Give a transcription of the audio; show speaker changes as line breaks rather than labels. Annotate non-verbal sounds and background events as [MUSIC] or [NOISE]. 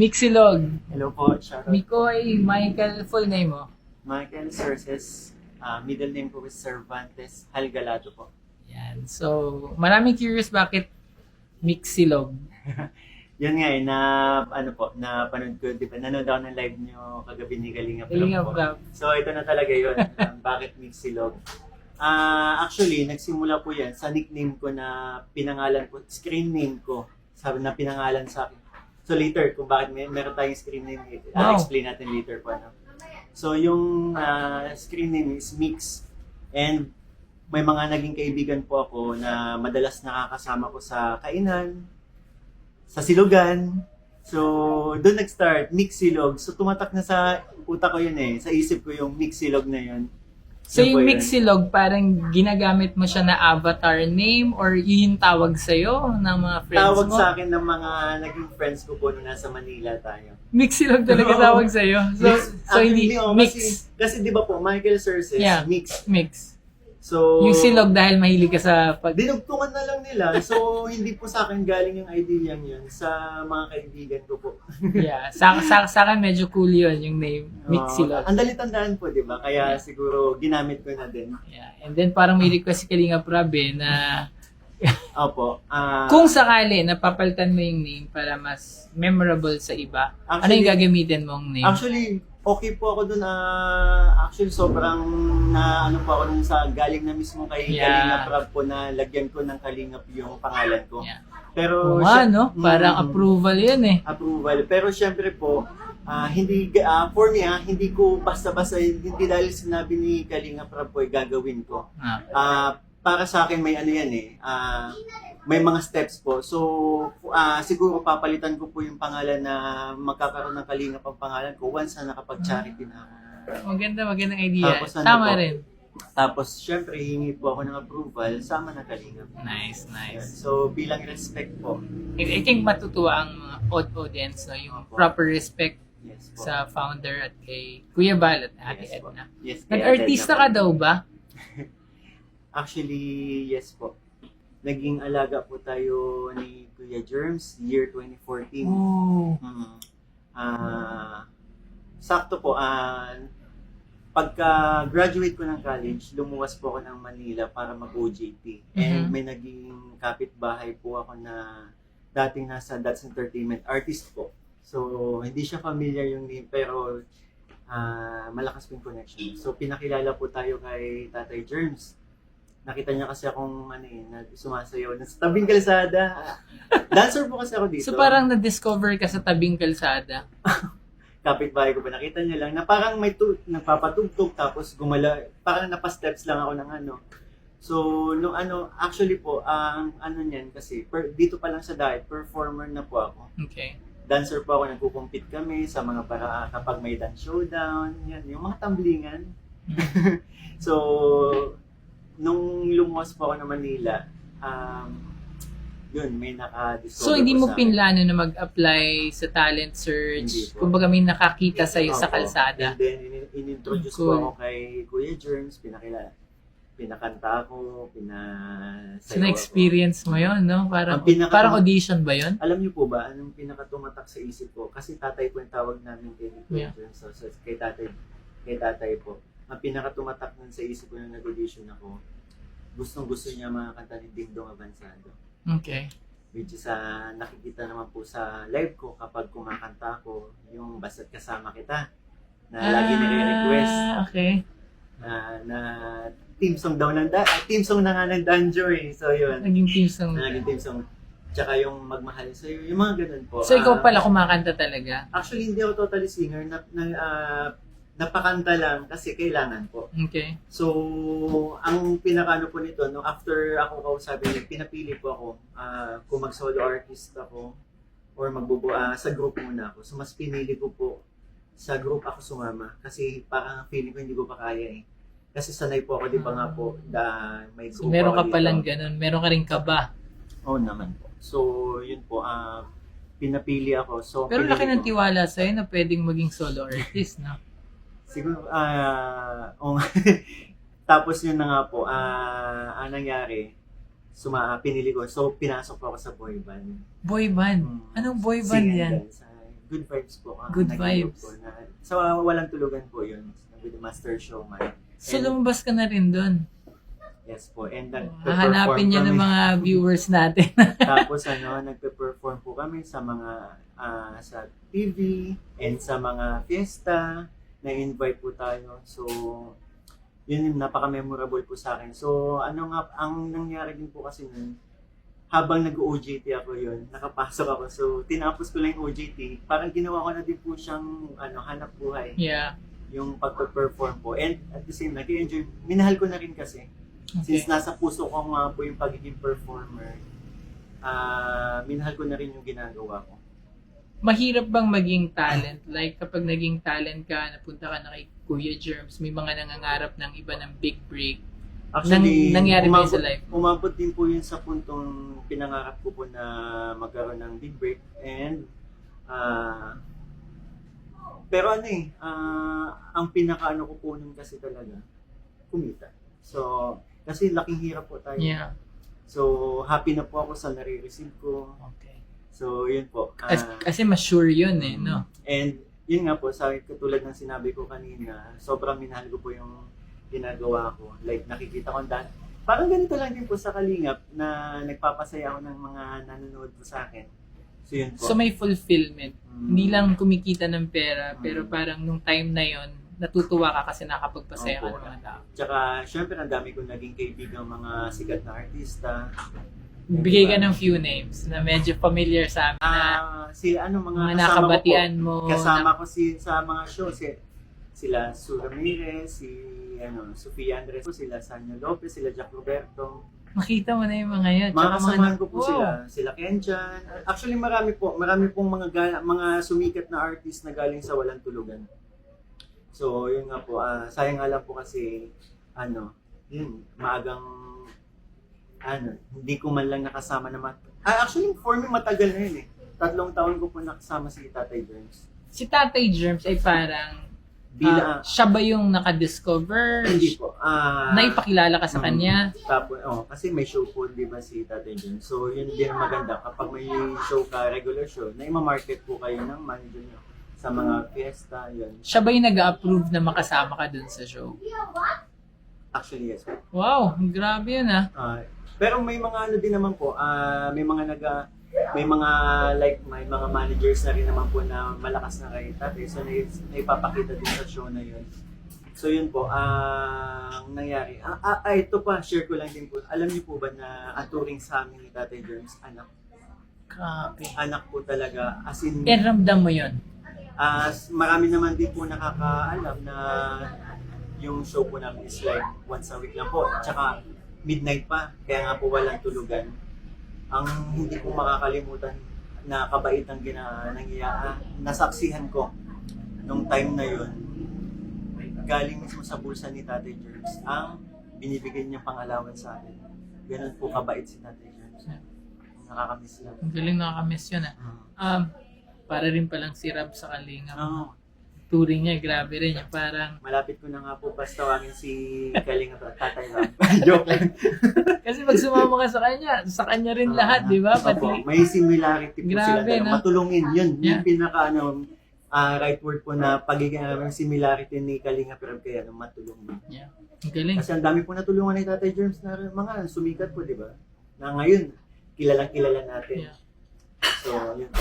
Mixilog.
Hello po, shoutout.
Mikoy, Michael, full name mo.
Michael Cerces, uh, middle name ko is Cervantes Halgalado po.
Yan. So, maraming curious bakit Mixilog. [LAUGHS]
Yun nga eh, na ano po, na panood ko, di ba, nanood ako ng live nyo kagabi ni Prab
Kalinga
po. So ito na talaga yun, [LAUGHS] um, bakit Mixilog. Ah, actually, nagsimula po yan sa nickname ko na pinangalan ko, screen name ko, sabi na pinangalan sa akin. So later, kung bakit may, meron tayong screen name,
Wow.
I'll explain natin later po. Ano. So yung ah, screen name is Mix. And may mga naging kaibigan po ako na madalas nakakasama ko sa kainan, sa silugan. So, doon nag-start, Mixilog. So, tumatak na sa utak ko yun eh. Sa isip ko yung Mixilog na yun.
So, yung
yun.
Mixilog, parang ginagamit mo siya na avatar name or yun yung tawag sa'yo ng mga friends
Tawag
mo?
sa akin ng mga naging friends ko po nung nasa Manila tayo.
Mixilog talaga
Oo.
tawag sa'yo. So,
Mix,
so hindi, mix.
Kasi, kasi di ba po, Michael Cerces,
Yeah.
mix.
Mix.
So,
Yung silog dahil mahilig ka sa pag...
Dinugtungan na lang nila. So, [LAUGHS] hindi po sa akin galing yung idea yun sa mga kaibigan ko po. [LAUGHS]
Yeah. Sa, sa, sa akin medyo cool yun, yung name. Mixilog.
Uh, ang dali tandaan po, di ba? Kaya siguro ginamit ko na din.
Yeah. And then parang may request si Kalinga Prab eh, na [LAUGHS]
Opo. ah,
kung sakali napapalitan mo yung name para mas memorable sa iba, ano
Actually-
yung gagamitin mong name?
Actually, okay po ako dun. ah, actually, sobrang na ano po ako dun sa galing na mismo kay
Yeah.
Kalingap Rab po na lagyan ko ng Kalingap yung pangalan ko.
Yeah.
Pero,
Oo nga, no? Parang
Mm,
approval yun eh.
approval. Pero syempre po, ah, hindi, ah, for me, ah, hindi ko basta-basta, hindi dahil sinabi ni Kalingap Rab po, eh, gagawin ko.
Ah.
Ah, para sa akin may ano yan eh. ah, may mga steps po. So, ah, siguro papalitan ko po yung pangalan na magkakaroon ng kalingap ang pangalan ko once na nakapag-charity na ako.
Maganda, magandang idea.
Tapos ano
Tama
po?
rin.
Tapos, syempre, hingi po ako ng approval, sama na kalingap.
Nice, nice.
So, bilang respect po.
I, I think matutuwa ang mga odd audience no, yung
Opo.
proper respect
Yes po.
sa founder at kay Kuya Bal at Ate
Yes po.
Edna.
Yes,
Nag-artista ka daw ba? [LAUGHS]
Actually, yes po. Naging alaga po tayo ni Kuya Germs, year 2014.
Oh.
Mm. Ah, sakto po, ah, pagka graduate ko ng college, lumuwas po ako ng Manila para mag-OJT. And
Mhm.
may naging kapitbahay po ako na dating nasa That's Entertainment artist po. So, hindi siya familiar yung name, pero ah, malakas po yung connection. So, pinakilala po tayo kay Tatay Germs. Nakita niya kasi akong ano eh, nag- sumasayaw na sa tabing kalsada. [LAUGHS] Dancer po kasi ako dito
So parang na-discover ka sa tabing kalsada. [LAUGHS]
kapitbahay ko pa nakita niya lang na parang may tu- nagpapatugtog tapos gumala parang napa-steps lang ako ng ano. So, nung ano, actually po, ang ano niyan kasi, per, dito pa lang sa diet, performer na po ako.
Okay.
Dancer po ako, nagkukumpit kami sa mga para kapag may dance showdown, yan, yung mga tamblingan. [LAUGHS] so, lumuwas po ako ng Manila, um, yun, may naka-discover
So hindi mo
sa
pinlano na mag-apply sa talent search?
po.
Kumbaga may nakakita sa
Opo.
kalsada.
And then, in- in-introduce
Cool.
ko ako kay Kuya Germs, pinakilala. Pinakanta ako, pinasayaw
So na-experience mo yon no? Parang,
Ang pinaka-
parang audition ba yon.
Alam niyo po ba, anong pinakatumatak sa isip ko? Kasi tatay po yung tawag namin kay Kuya
Yeah.
Germs. So, so, kay tatay, kay tatay po. Ang pinakatumatak nun sa isip ko nung nag-audition ako, gustong gusto niya mga kanta ni Ding Dong Avansado.
Okay.
Which is, ah, nakikita naman po sa live ko kapag kumakanta ako, yung basta't kasama kita, na lagi nire-request.
Ah, okay.
na, na team song daw ng da, ah, team song na nga ng Danjoy. So yun.
Naging team song.
Na naging team song. Tsaka yung magmahal sa iyo, yung mga ganun po.
So ikaw
Ah,
pala kumakanta talaga?
Actually, hindi ako totally singer. Na, na, ah, napakanta lang kasi kailangan po.
Okay.
So, ang pinakano po nito, no, after ako kausapin niya, pinapili po ako ah, kung mag-solo artist ako or magbubu ah, sa group muna ako. So, mas pinili ko po sa group ako sumama kasi parang feeling ko hindi ko pa kaya eh. Kasi sanay po ako, di ba nga po, da, may
So
group
meron
ako
ka palang ganun. Meron ka rin kaba.
Oo naman po. So, yun po, ah, pinapili ako. So,
Pero laki ng tiwala sa'yo na pwedeng maging solo artist, no?
Siguro, ah, nga. [LAUGHS] Tapos yun na nga po, ah, ang nangyari, suma, pinili ko. So, pinasok po ako sa boy band.
Boy band.
Hmm.
Anong boy band
Sing
yan?
dance. Ah, good vibes po. ang
Good
naging
vibes.
Po, na, sa walang tulugan po yun. With Master Showman.
So
And-
lumabas ka na rin doon.
Yes po. And nag-perform
Hahanapin niya ng mga [LAUGHS] viewers natin. [LAUGHS]
Tapos ano, nagpe-perform po kami sa mga ah, sa TV and sa mga fiesta. Na-invite po tayo. So, yun yung napaka-memorable po sa akin. So, ano nga, ang nangyari din po kasi nun, habang nag-OJT ako yun, nakapasok ako. So, tinapos ko lang yung OJT. Parang ginawa ko na din po siyang ano, hanap buhay.
yeah.
Yung pagpe-perform po. And at the same, nag-enjoy. Minahal ko na rin kasi.
Okay.
Since nasa puso ko nga po yung pagiging performer, ah minahal ko na rin yung ginagawa ko.
Mahirap bang maging talent? Like kapag naging talent ka, napunta ka na kay Kuya Germs, may mga nangangarap ng iba ng big break.
Actually,
Nang- nangyari ba yun sa
umabot-
life?
Umabot din po yun sa puntong pinangarap ko po na magkaroon ng big break and ah pero ano eh, ah, ang pinakaano ko po nun kasi talaga, kumita. So, kasi laking hirap po tayo.
Yeah.
So, happy na po ako sa nare-receive ko.
Okay.
So, yun po. Ah,
Kasi, kasi mas sure yun eh, no?
And yun nga po, sa katulad ng sinabi ko kanina, sobrang minahal ko po yung ginagawa ko. Like nakikita ko daan. Parang ganito lang din po sa Kalingap na nagpapasaya ako ng mga nanonood po sa akin. So yun po.
So may fulfillment.
Mm.
Hindi lang kumikita ng pera,
Mm.
pero parang nung time na yon natutuwa ka kasi nakapagpasaya ka ng mga tao.
Tsaka syempre ang dami ko naging kaibigan mga sikat na artista.
Bigay ka ng few names na medyo familiar sa amin na
Ah, si ano mga,
mga
kasama ko po.
nakabatian mo.
Kasama
na-
ko si sa mga show si sila Su Ramirez, si ano, Sofia Andres, sila Sanyo Lopez, sila Jack Roberto.
makita mo na yung mga yun.
Mga
Tsaka
kasamahan ko po
wow.
sila, sila Kenjan. Actually marami po, marami pong mga ga- mga sumikat na artist na galing sa walang tulugan. So, yun nga po, ah, sayang nga lang po kasi ano, yun, maagang ano, hindi ko man lang nakasama na mat- ah, actually for me matagal na yun eh. Tatlong taon ko po nakasama si Tatay Burns.
Si Tatay Germs ay parang
Bila,
ah, siya ba yung nakadiscover?
hindi po. Ah,
Naipakilala ka sa
Mm.
kanya?
Tapos, oh, kasi may show po, di ba, si Tatay Jun. So, yun din ang maganda. Kapag may show ka, regular show, na ima-market po kayo ng manager nyo sa mga fiesta, yun.
Siya ba yung nag-approve na makasama ka dun sa show?
Actually, yes.
Wow, grabe yun ah.
Ah, pero may mga ano din naman po, ah, may mga naga, may mga like may mga managers na rin naman po na malakas na kay tatay. So, na, naipapakita din sa show na yun. So, yun po, ah, ang nangyari. Ah, ah, ah, ito pa, share ko lang din po. Alam niyo po ba na ang turing sa amin ni Tatay Germs, anak?
Grabe.
anak po talaga. As in,
Eh, ramdam mo yun.
as marami naman din po nakakaalam na yung show po namin is like once a week lang po. Tsaka midnight pa, kaya nga po walang tulugan. Ang hindi ko makakalimutan na kabait ang gina, nangyaya, nasaksihan ko nung time na yun, galing mismo sa bulsa ni Tatay Germs ang binibigay niyang pangalawan sa akin. Ganun po kabait si Tatay Germs. Nakakamiss lang.
Ang galing nakakamiss yun ah. Um, para rin palang si Rab sa Kalinga.
Oo.
Touring niya, grabe rin. Yung parang,
Malapit ko na nga po pas tawagin si Kalinga at Tatay Ram. [LAUGHS] Joke lang. [LAUGHS]
kasi pag sumama ka sa kanya, sa kanya rin lahat, di ba? Pati,
Opo, may similarity po sila.
Grabe,
dalawa.
no?
Matulungin. Yun,
Yeah.
yung pinaka ano, ah, right word po na pagiging uh, similarity ni Kalinga pero kaya ano, matulungin.
yeah. Galing.
Kasi ang dami po natulungan ni Tatay Germs na mga sumikat po, di ba? Na ngayon, kilalang kilala natin.
Yeah.
So, yun po.